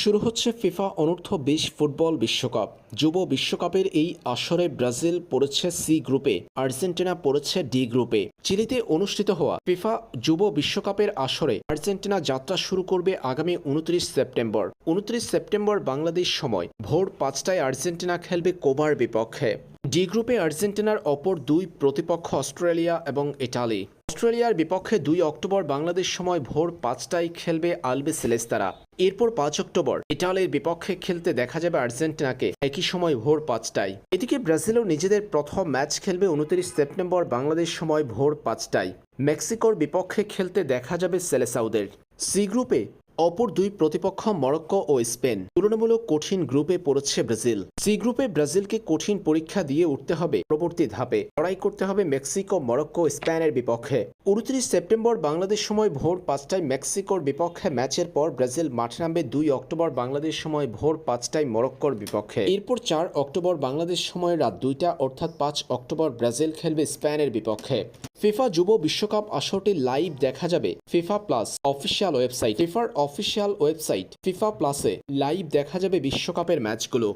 শুরু হচ্ছে ফিফা অনূর্ধ্ব বিশ ফুটবল বিশ্বকাপ। যুব বিশ্বকাপের এই আসরে ব্রাজিল পড়েছে সি গ্রুপে, আর্জেন্টিনা পড়েছে ডি গ্রুপে। চিলিতে অনুষ্ঠিত হওয়া ফিফা যুব বিশ্বকাপের আসরে আর্জেন্টিনা যাত্রা শুরু করবে আগামী উনত্রিশ সেপ্টেম্বর। উনত্রিশ সেপ্টেম্বর বাংলাদেশ সময়, ভোর পাঁচটায় আর্জেন্টিনা খেলবে কোবার বিপক্ষে। ডি গ্রুপে আর্জেন্টিনার অপর দুই প্রতিপক্ষ অস্ট্রেলিয়া এবং ইটালি। অস্ট্রেলিয়ার বিপক্ষে দুই অক্টোবর বাংলাদেশ সময় ভোর পাঁচটায় খেলবে আলবে সেলেস্তারা এরপর পাঁচ অক্টোবর ইটালির বিপক্ষে খেলতে দেখা যাবে আর্জেন্টিনাকে, একই সময় ভোর পাঁচটায়। এদিকে ব্রাজিলও নিজেদের প্রথম ম্যাচ খেলবে উনত্রিশ সেপ্টেম্বর বাংলাদেশ সময় ভোর পাঁচটায়। মেক্সিকোর বিপক্ষে খেলতে দেখা যাবে সেলেসাউদের। সি গ্রুপে অপর দুই প্রতিপক্ষ মরক্কো ও স্পেন। তুলনামূলক কঠিন গ্রুপে পড়েছে ব্রাজিল। সি গ্রুপে ব্রাজিলকে কঠিন পরীক্ষা দিয়ে উঠতে হবে পরবর্তী ধাপে। লড়াই করতে হবে মেক্সিকো, মরক্কো স্পেনের বিপক্ষে। উনত্রিশ সেপ্টেম্বর বাংলাদেশ সময় ভোর পাঁচটায় মেক্সিকোর বিপক্ষে ম্যাচের পর ব্রাজিল মাঠে নামবে দুই অক্টোবর বাংলাদেশ সময় ভোর পাঁচটায় মরক্কোর বিপক্ষে। এরপর চার অক্টোবর বাংলাদেশ সময় রাত দুইটা অর্থাৎ পাঁচ অক্টোবর ব্রাজিল খেলবে স্পেনের বিপক্ষে। ফিফা যুব বিশ্বকাপ আসরটি লাইভ দেখা যাবে ফিফা প্লাস অফিসিয়াল ওয়েবসাইট। ফিফার অফিসিয়াল ওয়েবসাইট ফিফা প্লাসে লাইভ দেখা যাবে বিশ্বকাপের ম্যাচগুলো।